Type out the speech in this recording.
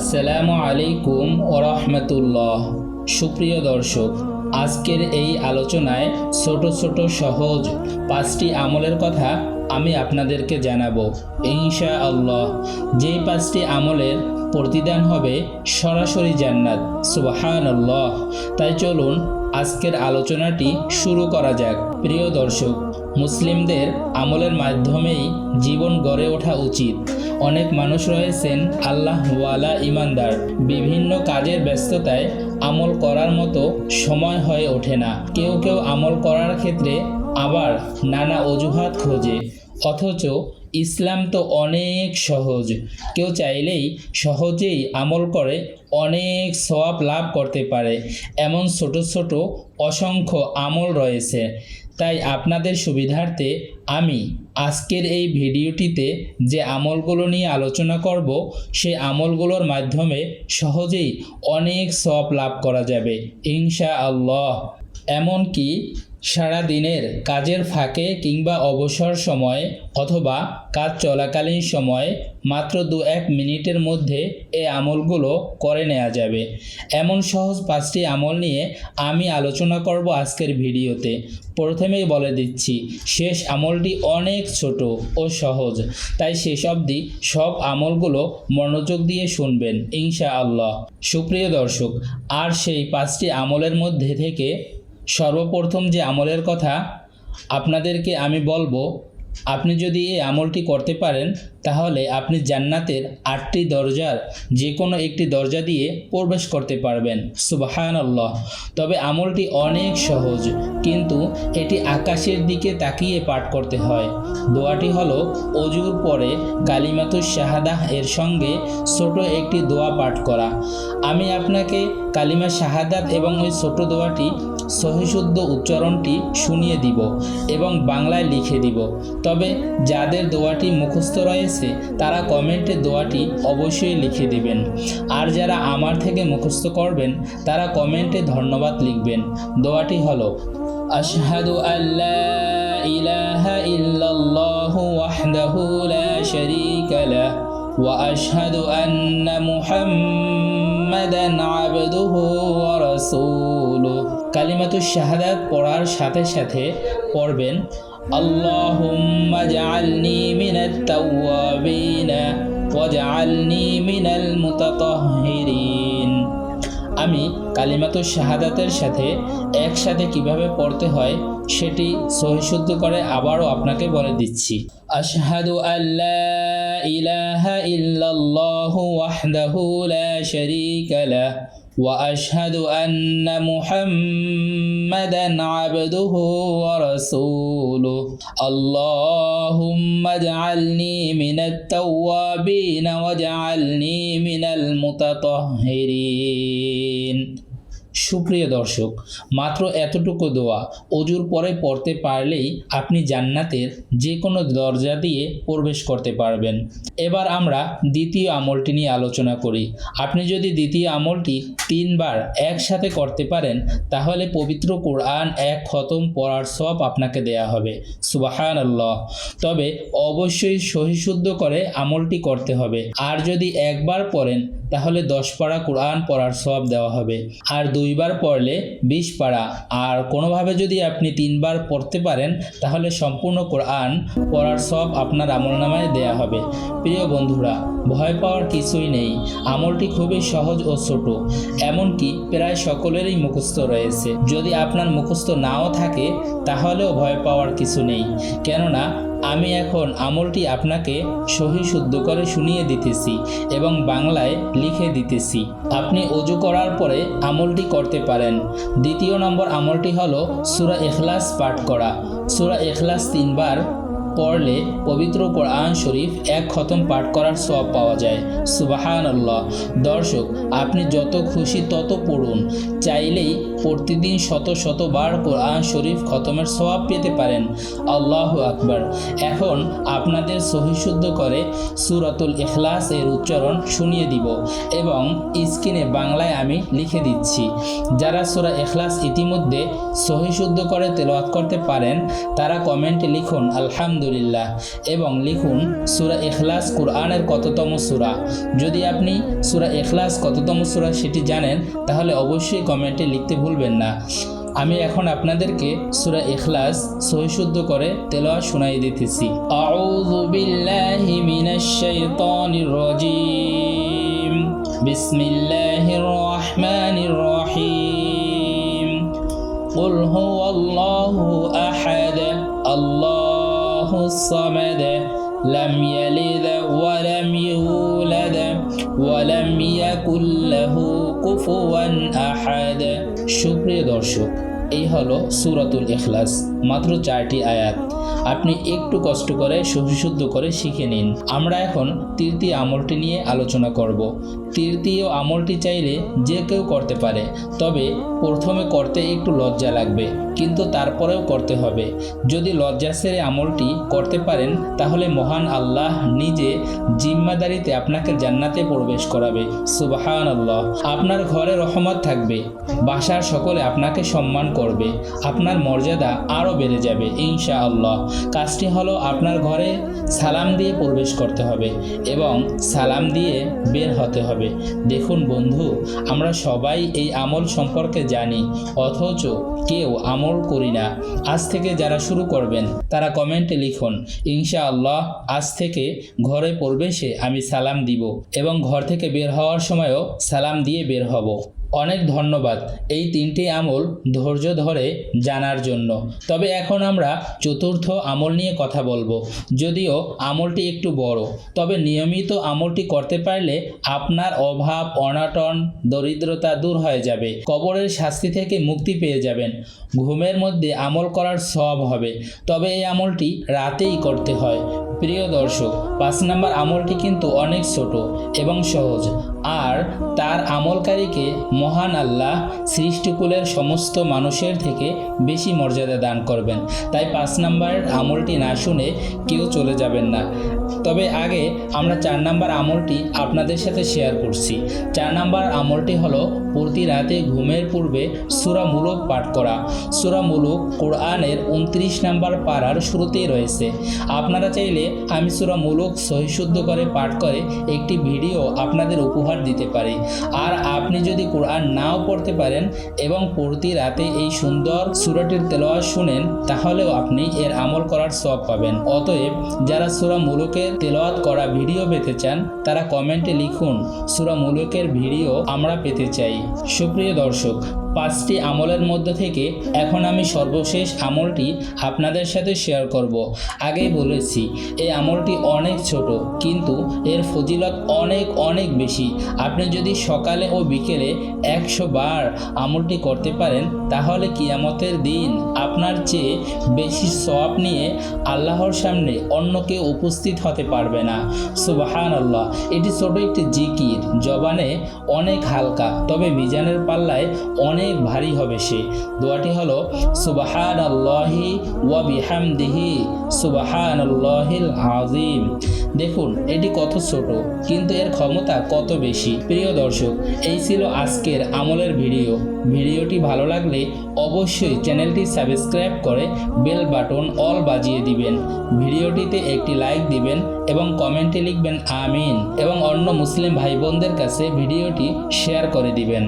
আসসালামু আলাইকুম ওরহমতুল্লাহ সুপ্রিয় দর্শক, আজকের এই আলোচনায় ছোট ছোট সহজ পাঁচটি আমলের কথা আমি আপনাদেরকে জানাব। ইনশা আল্লাহ যেই পাঁচটি আমলের প্রতিদান হবে সরাসরি জান্নাত। সুবাহান তাই চলুন আজকের আলোচনাটি শুরু করা যাক। প্রিয় দর্শক মুসলিমদের আমলের মাধ্যমেই জীবন গড়ে ওঠা উচিত। অনেক মানুষ রয়েছেন আল্লাহ ওয়ালা ইমানদার। বিভিন্ন কাজের ব্যস্ততায় আমল করার মতো সময় হয়ে ওঠে না। কেউ কেউ আমল করার ক্ষেত্রে আবার নানা অজুহাত খোঁজে। অথচ ইসলাম তো অনেক সহজ। কেউ চাইলেই সহজেই আমল করে অনেক সওয়াব লাভ করতে পারে। এমন ছোট ছোট অসংখ্য আমল রয়েছে। তাই আপনাদের সুবিধার্থে আমি আজকের এই ভিডিওটিতে যে আমলগুলো নিয়ে আলোচনা করব, সেই আমলগুলোর মাধ্যমে সহজেই অনেক সব লাভ করা যাবে ইনশা আল্লাহ এমনকি সারা দিনের কাজের ফাঁকে কিংবা অবসর সময়ে অথবা কাজ চলাকালীন সময়ে মাত্র দু এক মিনিটের মধ্যে এই আমলগুলো করে নেওয়া যাবে। এমন সহজ পাঁচটি আমল নিয়ে আমি আলোচনা করব আজকের ভিডিওতে। প্রথমেই বলে দিচ্ছি, শেষ আমলটি অনেক ছোট ও সহজ, তাই শেষ অবধি সব আমলগুলো মনোযোগ দিয়ে শুনবেন ইনশা আল্লাহ সুপ্রিয় দর্শক, আর সেই পাঁচটি আমলের মধ্যে থেকে সর্বপ্রথম যে আমলের কথা আপনাদেরকে আমি বলব আপনি যদি এই আমলটি করতে পারেন তাহলে আপনি জান্নাতের আটটি দরজার যে কোনো একটি দরজা দিয়ে প্রবেশ করতে পারবেন। সুবাহান আল্লাহ তবে আমলটি অনেক সহজ, কিন্তু এটি আকাশের দিকে তাকিয়ে পাঠ করতে হয়। দোয়াটি হলো, অজুর পরে কালিমাতুস শাহাদাহ এর সঙ্গে ছোট একটি দোয়া পাঠ করা। আমি আপনাকে কালিমা শাহাদাত এবং ওই ছোট দোয়াটি সহিশুদ্ধ উচ্চারণটি শুনিয়ে দিব এবং বাংলায় লিখে দিব। তবে যাদের দোয়াটি মুখস্থ রয়েছে তারা কমেন্টে দোয়াটি অবশ্যই লিখে দিবেন আর যারা আমার থেকে মুখস্থ করবেন তারা কমেন্টে ধন্যবাদ লিখবেন দোয়াটি হলো আশহাদু আল্লাহ ইলাহা ইল্লাল্লাহু ওয়াহদাহু লা শারীকা লাহ واشهد ان محمدا عبده ورسوله কালিমাতু শাহাদাত পড়ার সাথে সাথে পড়বেন, আল্লাহুম্মা জাআলনি মিনাত তাওয়াবিন ওয়াজআলনি মিনাল মুতাতাহহিরিন আমি কালিমাতুর শাহাদাতের সাথে একসাথে কীভাবে পড়তে হয় সেটি সহিশুদ্ধ করে আবারও আপনাকে বলে দিচ্ছি। আশহাদু আল্লাহ ইলাহা ইল্লাল্লাহু ওয়াহদাহু লা শারীকা লাহ وأشهد أن محمدا عبده ورسوله. اللهم اجعلني من التوابين واجعلني من المتطهرين. সুপ্রিয় দর্শক, মাত্র এতটুকু দোয়া। অজুর পরে পড়তে পারলেই আপনি জান্নাতের যে কোনো দরজা দিয়ে প্রবেশ করতে পারবেন। এবার আমরা দ্বিতীয় আমলটি নিয়ে আলোচনা করি। আপনি যদি দ্বিতীয় আমলটি তিনবার একসাথে করতে পারেন, তাহলে পবিত্র কোরআন এক খতম পড়ার সব আপনাকে দেয়া হবে। সুবাহান আল্লাহ তবে অবশ্যই সহিশুদ্ধ করে আমলটি করতে হবে। আর যদি একবার পড়েন, তাহলে দশ পাড়া কোরআন পড়ার সব দেওয়া হবে। আর দুইবার পড়লে বিশ পাড়া। আর কোনোভাবে যদি আপনি তিনবার পড়তে পারেন, তাহলে সম্পূর্ণ কোরআন পড়ার সব আপনার আমলনামায় দেয়া হবে। প্রিয় বন্ধুরা ভয় পাওয়ার কিছুই নেই। আমলটি খুবই সহজ ও ছোট, এমনকি প্রায় সকলেরই মুখস্থ রয়েছে। যদি আপনার মুখস্থ নাও থাকে, তাহলেও ভয় পাওয়ার কিছু নেই। কেননা, আমি এখন আমলটি আপনাকে সহি শুদ্ধ করে শুনিয়ে দিতেছি এবং বাংলায় লিখে দিতেছি। আপনি অজু করার পরে আমলটি করতে পারেন। দ্বিতীয় নম্বর আমলটি হলো সুরা এখলাস পাঠ করা। সুরা এখলাস তিনবার পড়লে পবিত্র কোরআন শরীফ এক খতম পাঠ করার সব পাওয়া যায়। সুবাহান আল্লাহ দর্শক, আপনি যত খুশি তত পড়ুন। চাইলেই প্রতিদিন শত শতবার কোরআন শরীফ খতমের সওয়াব পেতে পারেন। আল্লাহ আকবার। এখন আপনাদের সহিশুদ্ধ করে সুরাতুল ইখলাস এর উচ্চারণ শুনিয়ে দিব এবং স্ক্রিনে বাংলায় আমি লিখে দিচ্ছি। যারা সুরা এখলাস ইতিমধ্যে সহিশুদ্ধ করে তেলাওয়াত করতে পারেন, তারা কমেন্টে লিখুন, আলহামদুলিল্লাহ। আলহামদুলিল্লাহ এবং লিখুন সুরা এখলাস কোরআনের কততম সুরা যদি আপনি সুরা এখলাস কততম সুরা সেটি জানেন তাহলে অবশ্যই কমেন্টে লিখতে ভুলবেন না আমি এখন আপনাদেরকে সুরা ইখলাস সহিশুদ্ধ করে তেলাওয়াত শোনাই দিতেছি আউযু বিল্লাহি মিনাশ শাইতানির রাজিম বিসমিল্লাহির রহমানির রহিম قل هو الله أحد الله الصمد لم يلد ولم يولد ولم يكن له كفوا أحد সুপ্রিয় দর্শক এই হলো সুরাতুল ইখলাস মাত্র চারটি আয়াত আপনি একটু কষ্ট করে সহিশুদ্ধ করে শিখে নিন। আমরা এখন তৃতীয় আমলটি নিয়ে আলোচনা করব। তৃতীয় আমলটি চাইলে যে কেউ করতে পারে, তবে প্রথমে করতে একটু লজ্জা লাগবে, কিন্তু তারপরেও করতে হবে। যদি লজ্জা সেরে আমলটি করতে পারেন, তাহলে মহান আল্লাহ নিজে জিম্মাদারিতে আপনাকে জান্নাতে প্রবেশ করাবে। সুবাহান আল্লাহ আপনার ঘরে রহমত থাকবে, বাসার সকলে আপনাকে সম্মান করবে, আপনার মর্যাদা আরও বেড়ে যাবে ইনশা আল্লাহ কাজটি হলো আপনার ঘরে সালাম দিয়ে প্রবেশ করতে হবে এবং সালাম দিয়ে বের হতে হবে। দেখুন বন্ধু, আমরা সবাই এই আমল সম্পর্কে জানি, অথচ কেউ আমল করি না। আজ থেকে যারা শুরু করবেন, তারা কমেন্টে লিখুন ইনশা আল্লাহ আজ থেকে ঘরে প্রবেশে আমি সালাম দিব এবং ঘর থেকে বের হওয়ার সময়ও সালাম দিয়ে বের হব। অনেক ধন্যবাদ। এই তিনটি আমল ধৈর্য ধরে জানার জন্য। তবে এখন আমরা চতুর্থ আমল নিয়ে কথা বলব। যদিও আমলটি একটু বড়, তবে নিয়মিত আমলটি করতে পারলে আপনার অভাব, অনাটন, দরিদ্রতা দূর হয়ে যাবে। কবরের শাস্তি থেকে মুক্তি পেয়ে যাবেন। ঘুমের মধ্যে আমল করার সব হবে। তবে এই আমলটি রাতেই করতে হয়। প্রিয় দর্শক, পাঁচ নম্বর আমলটি কিন্তু অনেক ছোট এবং সহজ। আর তার আমলকারীকে মহান আল্লাহ সৃষ্টিকুলের সমস্ত মানুষের থেকে বেশি মর্যাদা দান করবেন। তাই পাঁচ নম্বর আমলটি না শুনে কেউ চলে যাবেন না। তবে আগে আমরা চার নাম্বার আমলটি আপনাদের সাথে শেয়ার করছি। চার নাম্বার আমলটি হলো প্রতি রাতে ঘুমের পূর্বে সুরা মুলুক পাঠ করা। সুরা কোরআনের উনত্রিশ নাম্বার পাড়ার শুরুতেই রয়েছে। আপনারা চাইলে আমি সুরা মুলুক সহিশুদ্ধ করে পাঠ করে একটি ভিডিও আপনাদের উপহার দিতে পারি। আর আপনি যদি কোরআন নাও পড়তে পারেন এবং প্রতি রাতে এই সুন্দর সুরাটির তেলোয়াজ শুনেন, তাহলেও আপনি এর আমল করার সব পাবেন। অতএব যারা সুরা মুলুকের তেলাওয়াত করা ভিডিও পেতে চান, তারা কমেন্টে লিখুন, সুরা মুলুকের ভিডিও আমরা পেতে চাই। সুপ্রিয় দর্শক পাঁচটি আমলের মধ্যে থেকে এখন আমি সর্বশেষ আমলটি আপনাদের সাথে শেয়ার করব। আগেই বলেছি, এই আমলটি অনেক ছোট, কিন্তু এর ফজিলত অনেক অনেক বেশি। আপনি যদি সকালে ও বিকেলে একশো বার আমলটি করতে পারেন, তাহলে কিয়ামতের দিন আপনার চেয়ে বেশি সব নিয়ে আল্লাহর সামনে অন্য কেউ উপস্থিত হতে পারবে না। সুবাহান আল্লাহ এটি ছোট একটি জিকির, জবানে অনেক হালকা, তবে মিজানের পাল্লায় অনেক ভারী হবে সে। দোয়াটি হলো সুবাহান আল্লাহি ওয়া বিহামদিহি সুবাহান আল্লাহিল আজিম দেখুন, এটি কত ছোট, কিন্তু এর ক্ষমতা কত বেশি। প্রিয় দর্শক, এই ছিল আজকের আমলের ভিডিও। ভিডিওটি ভালো লাগলে অবশ্যই চ্যানেলটি সাবস্ক্রাইব করে বেল বাটন অল বাজিয়ে দিবেন। ভিডিওটিতে একটি লাইক দিবেন এবং কমেন্টে লিখবেন আমিন এবং অন্য মুসলিম ভাই বোনদের কাছে ভিডিওটি শেয়ার করে দিবেন।